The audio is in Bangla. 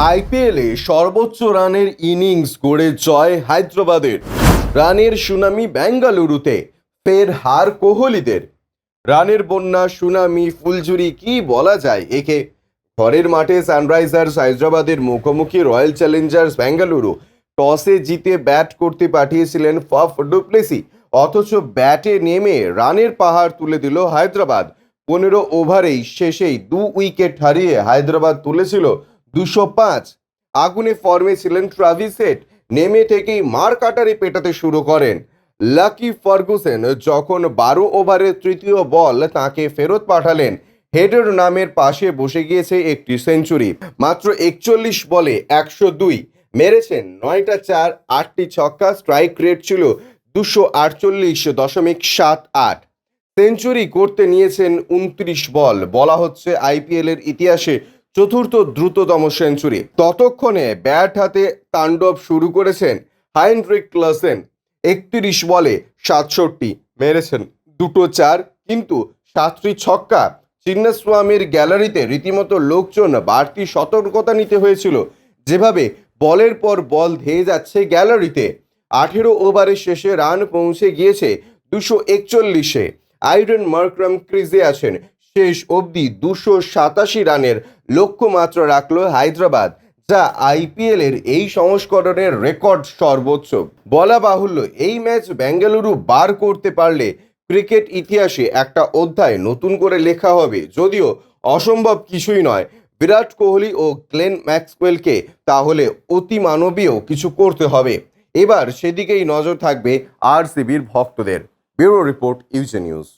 আইপিএলে সর্বোচ্চ রানের ইনিংস গড়ে জয় হায়দ্রাবাদের। রানের সুনামি বেঙ্গালুরুতে, ফের হার কোহলিদের। রানের বন্যা, সুনামি, ফুলঝুরি কি বলা যায় একে? ঘরের মাঠে সানরাইজার্স হায়দ্রাবাদের মুখোমুখি রয়্যাল চ্যালেঞ্জার্স বেঙ্গালুরু। টসে জিতে ব্যাট করতে পাঠিয়েছিলেন ফফ ডুপ্লেসি। অথচ ব্যাটে নেমে রানের পাহাড় তুলে দিল হায়দ্রাবাদ। পনেরো ওভারেই শেষেই দু উইকেট হারিয়ে হায়দ্রাবাদ তুলেছিল দুশো পাঁচ। আগুনে ফর্মে ছিলেন ট্রাভিসেট নেমে থেকেই মার কাটারি পেটাতে শুরু করেন। লাকি ফার্গুসেন যখন বারো ওভারের তৃতীয় বল তাকে ফেরত পাঠালেন, হেডের নামের পাশে বসে গিয়েছে একটি সেঞ্চুরি। মাত্র একচল্লিশ বলে একশো দুই। মেরেছেন নয়টা চার, আটটি ছক্কা, স্ট্রাইক রেট ছিল দুশো আটচল্লিশ দশমিক সাত আট। সেঞ্চুরি করতে নিয়েছেন উনত্রিশ বল। বলা হচ্ছে আইপিএলের ইতিহাসে চতুর্থ দ্রুততম সেঞ্চুরি। ততক্ষণে ব্যাট হাতে তাণ্ডব শুরু করেছেন হাইনরিক ক্লাসেন। একত্রিশ বলে সাতষট্টি মেরেছেন। দুটো চার, কিন্তু সাতটি ছক্কা। চিন্নাস্বামীর গ্যালারিতে রীতিমতো লোকজন বাড়তি সতর্কতা নিতে হয়েছিল। যেভাবে বলের পর বল ধেয়ে যাচ্ছে গ্যালারিতে, আঠেরো ওভারের শেষে রান পৌঁছে গিয়েছে দুশো একচল্লিশে। আইরন মার্ক্রাম ক্রিজে আছেন শেষ অবধি দুশো সাতাশি রানের লক্ষ্যমাত্রা রাখল হায়দ্রাবাদ, যা আইপিএল এর এই সংস্করণের রেকর্ড সর্বোচ্চ। বলা বাহুল্য, এই ম্যাচ বেঙ্গালুরু বার করতে পারলে ক্রিকেট ইতিহাসে একটা অধ্যায় নতুন করে লেখা হবে। যদিও অসম্ভব কিছুই নয়, বিরাট কোহলি ও গ্লেন ম্যাক্সওয়েলকে তাহলে অতি মানবীয় কিছু করতে হবে। এবার সেদিকেই নজর থাকবে আরসিবির ভক্তদের। Bureau report, UJ news.